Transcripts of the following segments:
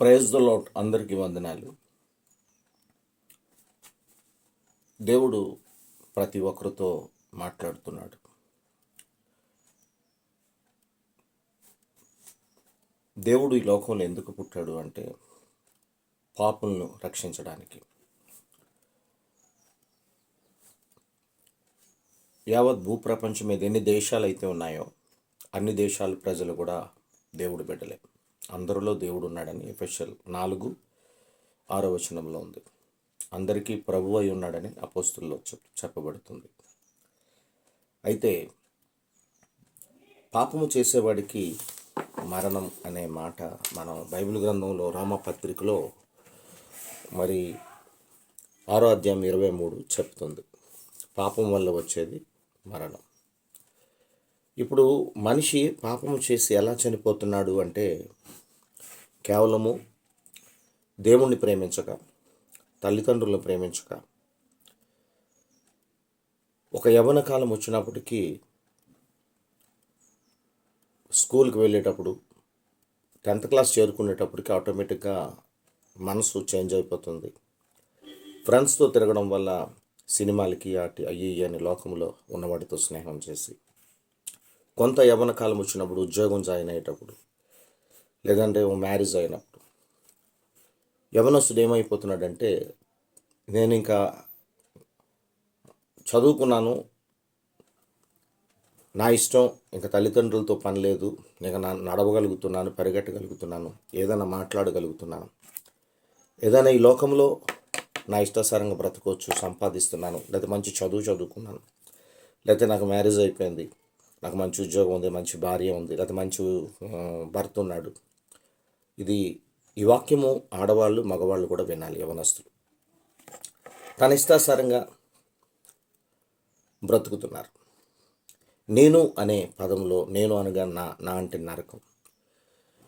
Praise the lot అందరికీ వందనాలు. దేవుడు ప్రతి ఒక్కరితో మాట్లాడుతున్నాడు. దేవుడు ఈ లోకంలో ఎందుకు పుట్టాడు అంటే పాపులను రక్షించడానికి. యావత్ భూప్రపంచం మీద ఎన్ని దేశాలు అయితే ఉన్నాయో అన్ని దేశాల ప్రజలు కూడా దేవుడు బిడ్డలే. అందరిలో దేవుడు ఉన్నాడని ఎఫెషల్ నాలుగు ఆరో వచనంలో ఉంది. అందరికీ ప్రభు అయి ఉన్నాడని అపోస్తుల్లో చెప్ చెప్పబడుతుంది. అయితే పాపము చేసేవాడికి మరణం అనే మాట మనం బైబిల్ గ్రంథంలో రామపత్రికలో మరి ఆరో అధ్యాయం ఇరవై మూడు చెప్తుంది. పాపం వల్ల వచ్చేది మరణం. ఇప్పుడు మనిషి పాపము చేసి ఎలా చనిపోతున్నాడు అంటే కేవలము దేవుణ్ణి ప్రేమించక తల్లిదండ్రులను ప్రేమించక ఒక యవ్వన కాలం వచ్చినప్పటికీ స్కూల్కి వెళ్ళేటప్పుడు టెన్త్ క్లాస్ చేరుకునేటప్పటికి ఆటోమేటిక్గా మనసు చేంజ్ అయిపోతుంది. ఫ్రెండ్స్తో తిరగడం వల్ల సినిమాలకి అటు అయ్యి అని లోకంలో ఉన్నవాడితో స్నేహం చేసి కొంత యవన కాలం వచ్చినప్పుడు ఉద్యోగం జాయిన్ అయ్యేటప్పుడు లేదంటే మ్యారేజ్ అయినప్పుడు. యవనస్తుడు ఏమైపోతున్నాడంటే నేను ఇంకా చదువుకున్నాను నా ఇష్టం ఇంకా తల్లిదండ్రులతో పని లేదు ఇంకా నా నడవగలుగుతున్నాను పరిగెట్టగలుగుతున్నాను ఏదైనా మాట్లాడగలుగుతున్నాను. ఏదైనా ఈ లోకంలో నా ఇష్టాసారంగా బ్రతకవచ్చు సంపాదిస్తున్నాను లేదా మంచి చదువు చదువుకున్నాను లేకపోతే నాకు మ్యారేజ్ అయిపోయింది నాకు మంచి ఉద్యోగం ఉంది మంచి భార్య ఉంది లేకపోతే మంచి భర్త ఉన్నాడు. ఇది ఈ వాక్యము ఆడవాళ్ళు మగవాళ్ళు కూడా వినాలి యవనస్తులు. తన ఇష్టాసారంగా బ్రతుకుతున్నారు. నేను అనే పదంలో నేను అనగా నా నా అంటే నరకం.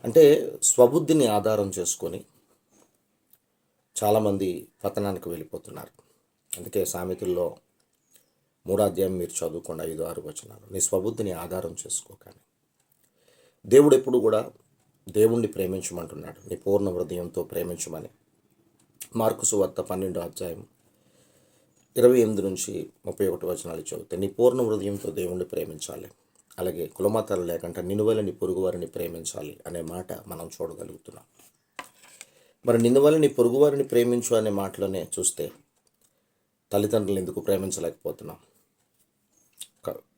అంటే స్వబుద్ధిని ఆధారం చేసుకొని చాలామంది పతనానికి వెళ్ళిపోతున్నారు. అందుకే సామెతుల్లో మూడాధ్యాయం మీరు చదువుకోండి ఐదు ఆరు వచనాలు. నీ స్వబుద్ధిని ఆధారం చేసుకోకని దేవుడు ఎప్పుడు కూడా దేవుణ్ణి ప్రేమించమంటున్నాడు. నీ పూర్ణ హృదయంతో ప్రేమించమని. మార్కు సువార్త పన్నెండో అధ్యాయం ఇరవై ఎనిమిది నుంచి ముప్పై ఒకటి వచనాలు చదివితే నీ పూర్ణ హృదయంతో దేవుణ్ణి ప్రేమించాలి. అలాగే కులమతాలు లేకుండా నినువలని పొరుగువారిని ప్రేమించాలి అనే మాట మనం చూడగలుగుతున్నాం. మరి నిన్నువల నీ పొరుగువారిని ప్రేమించు అనే మాటలోనే చూస్తే తల్లిదండ్రులు ఎందుకు ప్రేమించలేకపోతున్నాం?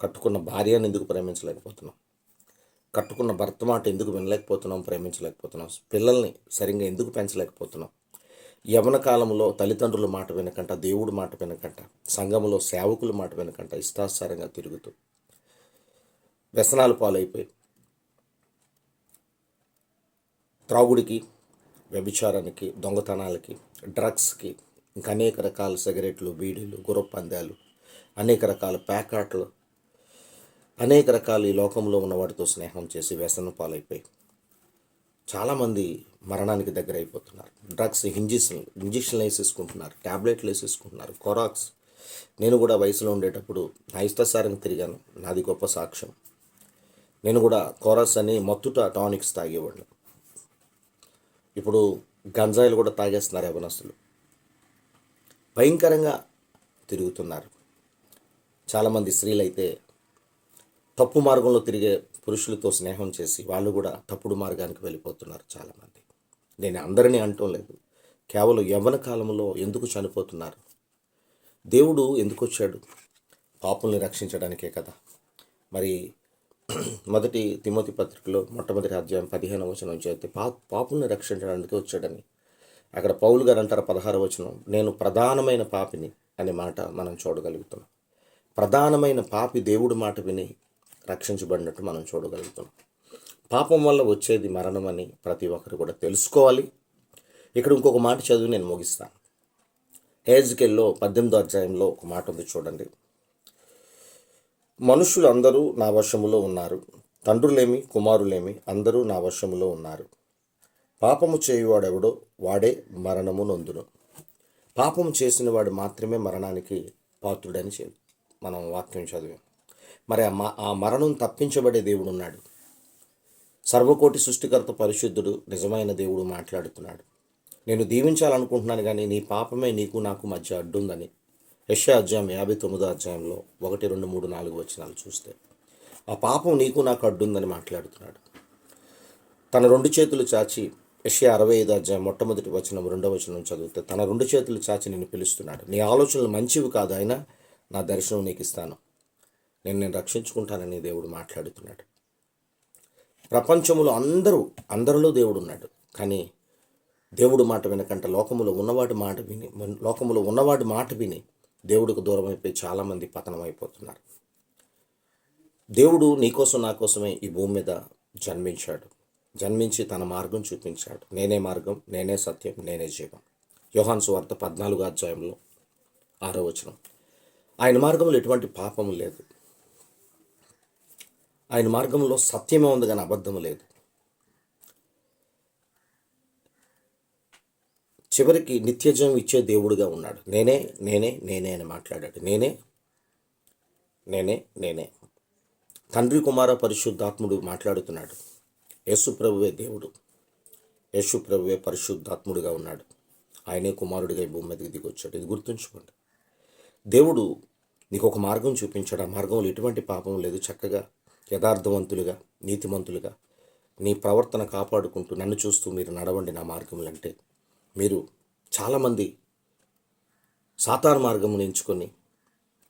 కట్టుకున్న భార్యను ఎందుకు ప్రేమించలేకపోతున్నాం? కట్టుకున్న భర్త మాట ఎందుకు వినలేకపోతున్నాం ప్రేమించలేకపోతున్నాం? పిల్లల్ని సరిగ్గా ఎందుకు పెంచలేకపోతున్నాం? యవన కాలంలో తల్లిదండ్రుల మాట వినకంట దేవుడి మాట వినకంట సంఘంలో సేవకుల మాట వినకంట ఇష్టాసారంగా తిరుగుతూ వ్యసనాలు పాలైపోయి త్రాగుడికి వ్యభిచారానికి దొంగతనాలకి డ్రగ్స్కి ఇంకా అనేక రకాల సిగరెట్లు బీడీలు గుర్రపందాలు అనేక రకాల ప్యాకాట్లు అనేక రకాల ఈ లోకంలో ఉన్న వాటితో స్నేహం చేసి వ్యసనం పాలైపోయి చాలామంది మరణానికి దగ్గర అయిపోతున్నారు డ్రగ్స్ ఇంజెక్షన్ ఇంజెక్షన్లు వేసేసుకుంటున్నారు ట్యాబ్లెట్లు వేసేసుకుంటున్నారు కొరాక్స్ నేను కూడా వయసులో ఉండేటప్పుడు నా తిరిగాను. నాది గొప్ప సాక్ష్యం. నేను కూడా కొరాక్స్ అని మత్తుట టానిక్స్ తాగేవాడిని. ఇప్పుడు గంజాయిలు కూడా తాగేస్తున్నారు యవనస్తులు. భయంకరంగా తిరుగుతున్నారు. చాలామంది స్త్రీలు అయితే తప్పు మార్గంలో తిరిగే పురుషులతో స్నేహం చేసి వాళ్ళు కూడా తప్పుడు మార్గానికి వెళ్ళిపోతున్నారు చాలామంది. నేను అందరినీ అంటం లేదు. కేవలం యవ్వన కాలంలో ఎందుకు చనిపోతున్నారు? దేవుడు ఎందుకు వచ్చాడు? పాపుల్ని రక్షించడానికే కదా. మరి మొదటి తిమోతి పత్రికలో మొట్టమొదటి అధ్యాయం పదిహేను వచనం చేస్తే పా పాపుల్ని రక్షించడానికి వచ్చాడని. అక్కడ పౌలు గారు అంటారు పదహారు వచనం నేను ప్రధానమైన పాపిని అనే మాట మనం చూడగలుగుతున్నాం. ప్రధానమైన పాపి దేవుడి మాట విని రక్షించబడినట్టు మనం చూడగలుగుతాం. పాపం వల్ల వచ్చేది మరణం అని ప్రతి ఒక్కరు కూడా తెలుసుకోవాలి. ఇక్కడ ఇంకొక మాట చదివి నేను ముగిస్తాను. హేజ్కెల్లో పద్దెనిమిదో అధ్యాయంలో ఒక మాట ఉంది చూడండి. మనుషులు అందరూ నా వశములో ఉన్నారు. తండ్రులేమి కుమారులేమి అందరూ నా వశములో ఉన్నారు. పాపము చేయువాడెవడో వాడే మరణము నొందును. పాపము చేసిన వాడు మాత్రమే మరణానికి పాత్రుడని మనం వాక్యం చదివాం. మరి ఆ మ- ఆ మరణం తప్పించబడే దేవుడు ఉన్నాడు సర్వకోటి సృష్టికర్త పరిశుద్ధుడు నిజమైన దేవుడు మాట్లాడుతున్నాడు. నేను దీవించాలనుకుంటున్నాను కానీ నీ పాపమే నీకు నాకు మధ్య అడ్డుందని. యశ అధ్యాయం యాభై తొమ్మిదో అధ్యాయంలో ఒకటి రెండు మూడు నాలుగు వచనాలు చూస్తే ఆ పాపం నీకు నాకు అడ్డుందని మాట్లాడుతున్నాడు. తన రెండు చేతులు చాచి యషయా అరవై ఐదు అధ్యాయం మొట్టమొదటి వచనం రెండవ వచనం చదివితే తన రెండు చేతులు చాచి నిన్ను పిలుస్తున్నాడు. నీ ఆలోచనలు మంచివి కాదు అయినా నా దర్శనం నీకు ఇస్తాను. నేను నేను రక్షించుకుంటానని దేవుడు మాట్లాడుతున్నాడు. ప్రపంచంలో అందరూ అందరిలో దేవుడు ఉన్నాడు కానీ దేవుడు మాట వినకంట లోకములో ఉన్నవాడి మాట విని లోకములో ఉన్నవాడి మాట విని దేవుడికి దూరం అయిపోయి చాలామంది పతనం అయిపోతున్నారు దేవుడు నీకోసం నా కోసమే ఈ భూమి మీద జన్మించాడు. జన్మించి తన మార్గం చూపించాడు. నేనే మార్గం నేనే సత్యం నేనే జీవం. యోహాన్ సువార్త పద్నాలుగు అధ్యాయంలో ఆరో వచనం. ఆయన మార్గంలో ఎటువంటి పాపము లేదు. ఆయన మార్గంలో సత్యమే ఉంది కానీ అబద్ధము లేదు. చివరికి నిత్యజం ఇచ్చే దేవుడుగా ఉన్నాడు. నేనే నేనే నేనే అని మాట్లాడాడు. నేనే నేనే నేనే. తండ్రి కుమార పరిశుద్ధాత్ముడు మాట్లాడుతున్నాడు. యేసుప్రభువే దేవుడు. యేసుప్రభువే ప్రభువే ఉన్నాడు. ఆయనే కుమారుడిగా ఈ భూమి మీదకి దిగొచ్చాడు. ఇది గుర్తుంచుకోండి. దేవుడు నీకు ఒక మార్గం చూపించాడు. ఆ మార్గంలో ఎటువంటి పాపం లేదు. చక్కగా యథార్థవంతులుగా నీతిమంతులుగా నీ ప్రవర్తన కాపాడుకుంటూ నన్ను చూస్తూ మీరు నడవండి నా మార్గములు అంటే మీరు చాలామంది సాతాన్ మార్గమును ఎంచుకొని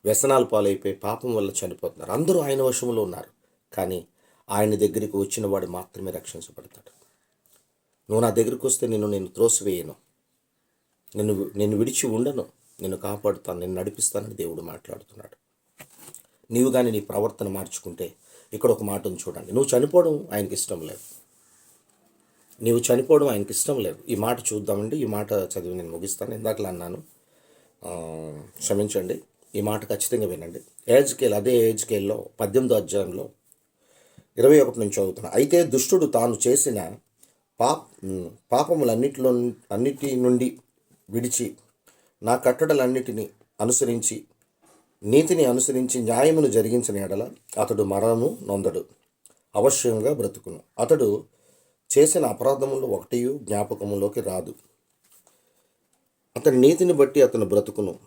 వ్యసనాలు పాలైపోయి పాపం వల్ల చనిపోతున్నారు. అందరూ ఆయన వశంలో ఉన్నారు. కానీ ఆయన దగ్గరికి వచ్చిన వాడు మాత్రమే రక్షించబడతాడు. నువ్వు నా దగ్గరికి వస్తే నిన్ను నేను త్రోసివేయను. నిన్ను నేను విడిచి ఉండను. నిన్ను కాపాడుతాను. నేను నడిపిస్తానని దేవుడు మాట్లాడుతున్నాడు. నీవు కానీ నీ ప్రవర్తన మార్చుకుంటే ఇక్కడ ఒక మాట ఉంది చూడండి. నువ్వు చనిపోవడం ఆయనకి ఇష్టం లేదు. నీవు చనిపోవడం ఆయనకి ఇష్టం లేదు. ఈ మాట చూద్దామండి. ఈ మాట చదివి నేను ముగిస్తాను. ఇందాకలా అన్నాను. క్షమించండి. ఈ మాట ఖచ్చితంగా వినండి. ఏజ్ స్కేల్ అదే ఏజ్ స్కేల్లో పద్దెనిమిదో అధ్యాయంలో ఇరవై ఒకటి నుంచి చదువుతున్నా. అయితే దుష్టుడు తాను చేసిన పాప పాపములన్నిటిలో అన్నిటి నుండి విడిచి నా కట్టడలన్నిటిని అనుసరించి నీతిని అనుసరించి న్యాయమును జరిగించిన ఎడల అతడు మరణము నొందడు. అవశ్యంగా బ్రతుకును. అతడు చేసిన అపరాధములు ఒకటి జ్ఞాపకములోకి రాదు. అతని నీతిని బట్టి అతను బ్రతుకును.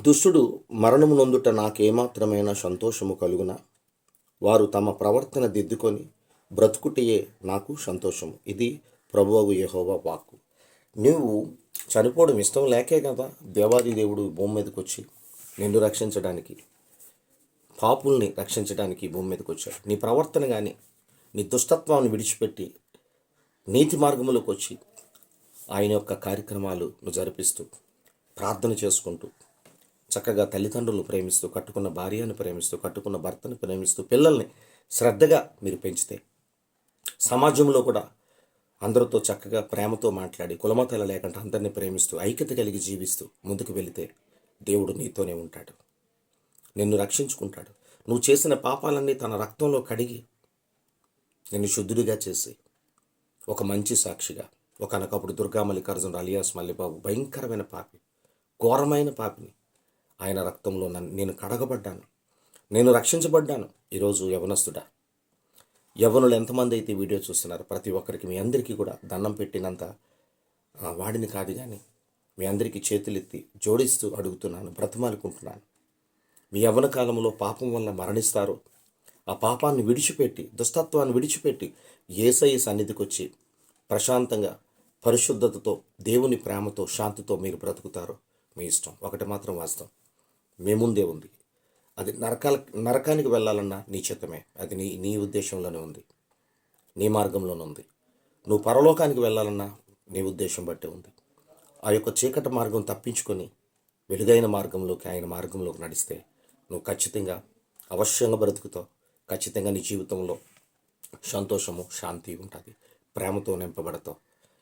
దుష్టుడు మరణము నొందుట నాకేమాత్రమైన సంతోషము కలుగునా? వారు తమ ప్రవర్తన దిద్దుకొని బ్రతుకుటియే నాకు సంతోషము. ఇది ప్రభువు యెహోవా వాక్కు. నువ్వు చనిపోవడం ఇష్టం లేకే కదా దేవాది దేవుడు భూమి మీదకి వచ్చి నిన్ను రక్షించడానికి పాపుల్ని రక్షించడానికి భూమి మీదకి వచ్చాడు నీ ప్రవర్తన కానీ నీ దుష్టత్వాన్ని విడిచిపెట్టి నీతి మార్గంలోకి వచ్చి ఆయన యొక్క కార్యక్రమాలు నువ్వు జరిపిస్తూ ప్రార్థన చేసుకుంటూ చక్కగా తల్లిదండ్రులను ప్రేమిస్తూ కట్టుకున్న భార్యను ప్రేమిస్తూ కట్టుకున్న భర్తను ప్రేమిస్తూ పిల్లల్ని శ్రద్ధగా మీరు పెంచితే సమాజంలో కూడా అందరితో చక్కగా ప్రేమతో మాట్లాడి కులమతల లేకుండా అందరినీ ప్రేమిస్తూ ఐక్యత కలిగి జీవిస్తూ ముందుకు వెళితే దేవుడు నీతోనే ఉంటాడు. నిన్ను రక్షించుకుంటాడు. నువ్వు చేసిన పాపాలన్నీ తన రక్తంలో కడిగి నిన్ను శుద్ధుడిగా చేసి ఒక మంచి సాక్షిగా ఒకనకప్పుడు దుర్గా మల్లికార్జున అలియాస్ మల్లిబాబు భయంకరమైన పాపి ఘోరమైన పాపిని ఆయన రక్తంలో నన్ను నేను కడగబడ్డాను. నేను రక్షించబడ్డాను. ఈరోజు యవనస్తుడా యవనులు ఎంతమంది అయితే వీడియో చూస్తున్నారు ప్రతి ఒక్కరికి మీ అందరికీ కూడా దండం పెట్టినంత వాడిని కాదు కానీ మీ అందరికీ చేతులెత్తి జోడిస్తూ అడుగుతున్నాను బ్రతమాలుకుంటున్నాను. మీ యవ్వన కాలంలో పాపం వల్ల మరణిస్తారు ఆ పాపాన్ని విడిచిపెట్టి దుస్తత్వాన్ని విడిచిపెట్టి ఏసఐ సన్నిధికి వచ్చి ప్రశాంతంగా పరిశుద్ధతతో దేవుని ప్రేమతో శాంతితో మీరు బ్రతుకుతారు మీ ఇష్టం. ఒకటి మాత్రం వాస్తవం. మీ ముందే ఉంది. అది నరకాల నరకానికి వెళ్ళాలన్నా నీ చిత్తమే. అది నీ నీ ఉద్దేశంలోనే ఉంది. నీ మార్గంలోనే ఉంది. నువ్వు పరలోకానికి వెళ్ళాలన్నా నీ ఉద్దేశం బట్టే ఉంది. ఆ యొక్క చీకటి మార్గం తప్పించుకొని వెలుగైన మార్గంలోకి ఆయన మార్గంలోకి నడిస్తే నువ్వు ఖచ్చితంగా అవశ్యంగా బ్రతుకుతావు. ఖచ్చితంగా నీ జీవితంలో సంతోషము శాంతి ఉంటుంది. ప్రేమతో నింపబడతావు.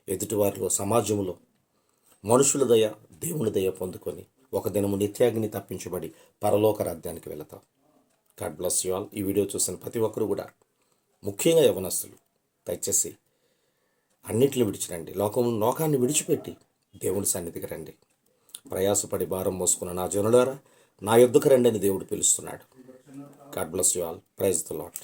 ఎదుటివారిలో సమాజంలో మనుషుల దయ దేవుని దయ పొందుకొని ఒక దినము నిత్యాగ్ని తప్పించబడి పరలోక రాజ్యానికి వెళతాం. గాడ్ బ్లస్ యు ఆల్ ఈ వీడియో చూసిన ప్రతి ఒక్కరు కూడా ముఖ్యంగా యవనస్తులు దయచేసి అన్నిటిని విడిచిరండి. లోకం లోకాన్ని విడిచిపెట్టి దేవుని సన్నిధికి రండి. ప్రయాసపడి భారం మోసుకున్న నా జనులారా నా యొద్దకు రండి అని దేవుడు పిలుస్తున్నాడు. God bless you all praise the lord